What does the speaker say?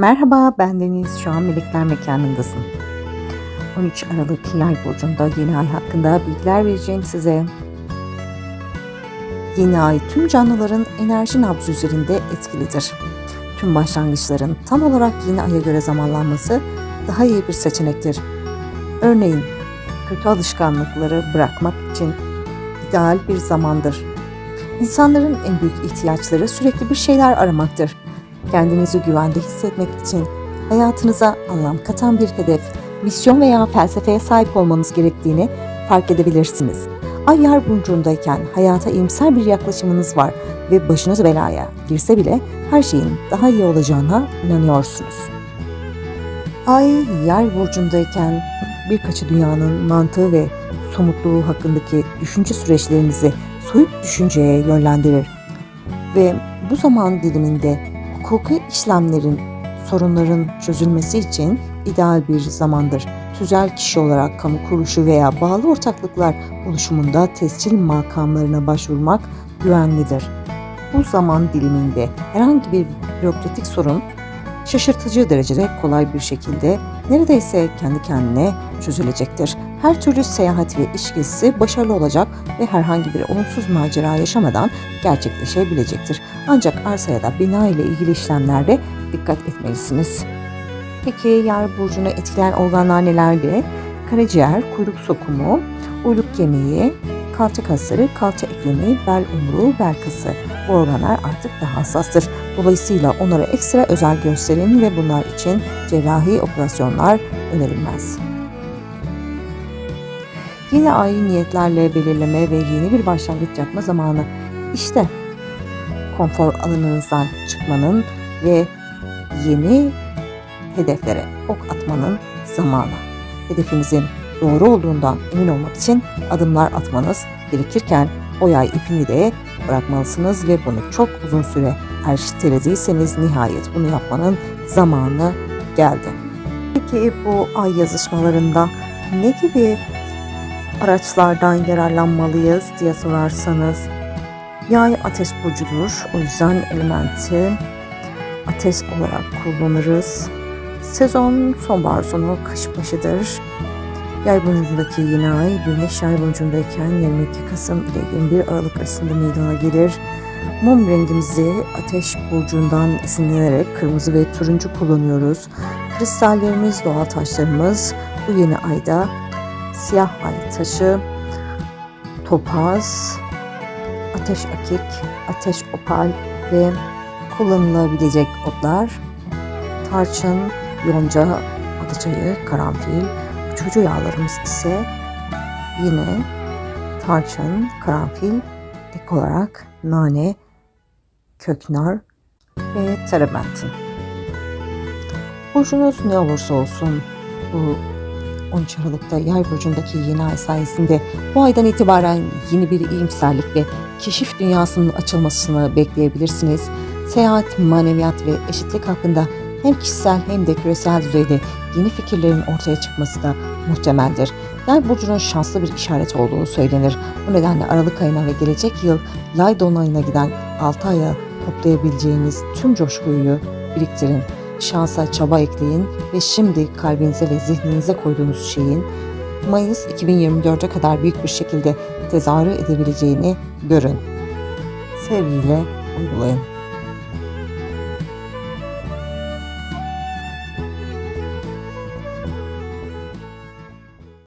Merhaba ben Deniz. Şu an Melekler Mekanı'ndasın. 13 Aralık Yay burcunda yeni ay hakkında bilgiler vereceğim size. Yeni ay tüm canlıların enerji nabzı üzerinde etkilidir. Tüm başlangıçların tam olarak yeni aya göre zamanlanması daha iyi bir seçenektir. Örneğin kötü alışkanlıkları bırakmak için ideal bir zamandır. İnsanların en büyük ihtiyaçları sürekli bir şeyler aramaktır. Kendinizi güvende hissetmek için hayatınıza anlam katan bir hedef, misyon veya felsefeye sahip olmanız gerektiğini fark edebilirsiniz. Ay yar burcundayken hayata iyimser bir yaklaşımınız var ve başınız belaya girse bile her şeyin daha iyi olacağına inanıyorsunuz. Ay yer burcundayken birkaçı dünyanın mantığı ve somutluğu hakkındaki düşünce süreçlerinizi soyut düşünceye yönlendirir. Ve bu zaman diliminde hukuki işlemlerin, sorunların çözülmesi için ideal bir zamandır. Tüzel kişi olarak kamu kuruluşu veya bağlı ortaklıklar oluşumunda tescil makamlarına başvurmak güvenlidir. Bu zaman diliminde herhangi bir bürokratik sorun şaşırtıcı derecede kolay bir şekilde neredeyse kendi kendine çözülecektir. Her türlü seyahat ve iş gezisi başarılı olacak ve herhangi bir olumsuz macera yaşamadan gerçekleşebilecektir. Ancak arsa ya da bina ile ilgili işlemlerde dikkat etmelisiniz. Peki yer burcunu etkileyen organlar nelerdi? Karaciğer, kuyruk sokumu, uyluk kemiği, kalça kasları, kalça eklemi, bel umru, bel kası. Bu organlar artık daha hassastır. Dolayısıyla onlara ekstra özel gösterin ve bunlar için cerrahi operasyonlar önerilmez. Yine ay niyetlerle belirleme ve yeni bir başlangıç yapma zamanı. İşte konfor alanınızdan çıkmanın ve yeni hedeflere ok atmanın zamanı. Hedefinizin doğru olduğundan emin olmak için adımlar atmanız gerekirken o yay ipini de bırakmalısınız ve bunu çok uzun süre ertelediyseniz nihayet bunu yapmanın zamanı geldi. Peki bu ay yazışmalarında ne gibi araçlardan yararlanmalıyız diye sorarsanız yay ateş burcudur. O yüzden elementi ateş olarak kullanırız. Sezon sonbahar sonu kış başıdır. Yay burcundaki yeni ay güneş yay burcundayken 22 Kasım ile 21 Aralık arasında meydana gelir. Mum rengimizi ateş burcundan esinlenerek kırmızı ve turuncu kullanıyoruz. Kristallerimiz, doğal taşlarımız bu yeni ayda siyah ay taşı, topaz, ateş akik, ateş opal ve kullanılabilecek otlar tarçın, yonca, adaçayı, karanfil, çocuğu yağlarımız ise yine tarçın, karanfil, ek olarak nane, köknar ve terebentin. Burcunuz ne olursa olsun bu 13 Aralık'ta Yay burcundaki yeni ay sayesinde bu aydan itibaren yeni bir iyimserlik ve keşif dünyasının açılmasını bekleyebilirsiniz. Seyahat, maneviyat ve eşitlik hakkında hem kişisel hem de küresel düzeyde yeni fikirlerin ortaya çıkması da muhtemeldir. Yay burcunun şanslı bir işaret olduğu söylenir. Bu nedenle Aralık ayına ve gelecek yıl Yay dolunayına giden 6 aya toplayabileceğiniz tüm coşkuyu biriktirin. Şansa çaba ekleyin ve şimdi kalbinize ve zihninize koyduğunuz şeyin Mayıs 2024'e kadar büyük bir şekilde tezahür edebileceğini görün. Sevgiyle uygulayın.